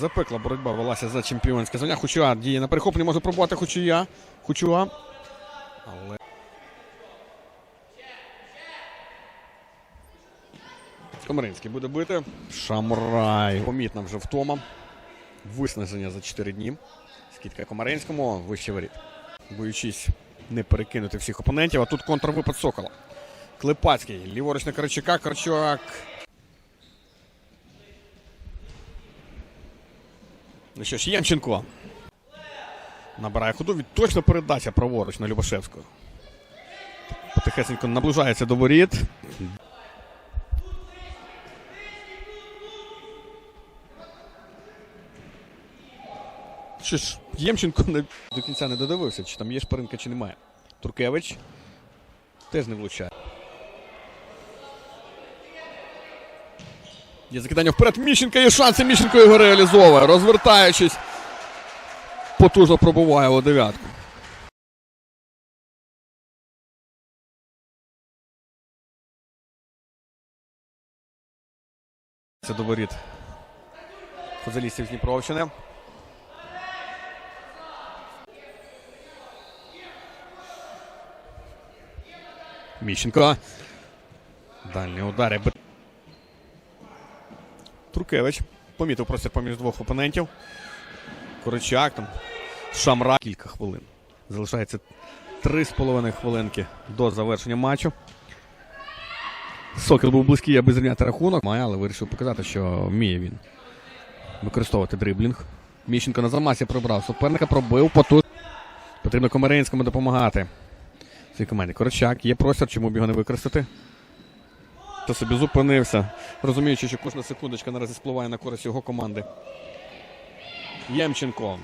Запекла боротьба велася за чемпіонське звання. Хочуа діє на перехопленні, може пробувати Хочуя. Хочуа. Але. Комаринський буде бити. Шамрай. Помітна вже втома. Виснаження за 4 дні. Скидка Комаринському, вище воріт. Боючись не перекинути всіх опонентів. А тут контрвипад Сокола. Клепацький. Ліворуч на Карчука. Карчук. Ну що ж, Ємченко. Набирає ходу. Від точно передача праворуч на Любашевського. Потихесенько наближається до воріт. Що ж, Ємченко не, до кінця не додивився, чи там є шпаринка, чи немає. Туркевич теж не влучає. Є закидання вперед. Міщенка є шанси. Міщенко його реалізовує. Розвертаючись. Потужно пробуває у дев'ятку. Це до воріт з Дніпровщини. Міщенко. Дальні удари. Трукевич. Помітив простір поміж двох опонентів. Коричак там. Шамра. Кілька хвилин. Залишається 3,5 хвилинки до завершення матчу. Сокіл був близький, аби зрівняти рахунок. Має, але вирішив показати, що вміє він використовувати дриблінг. Міщенко на замасі прибрав суперника, пробив поту. Потрібно Комаринському допомагати. Цій команді. Корочак, є простір, чому б його не використати. То собі зупинився, розуміючи, що кожна секундочка наразі спливає на користь його команди. Ємченко.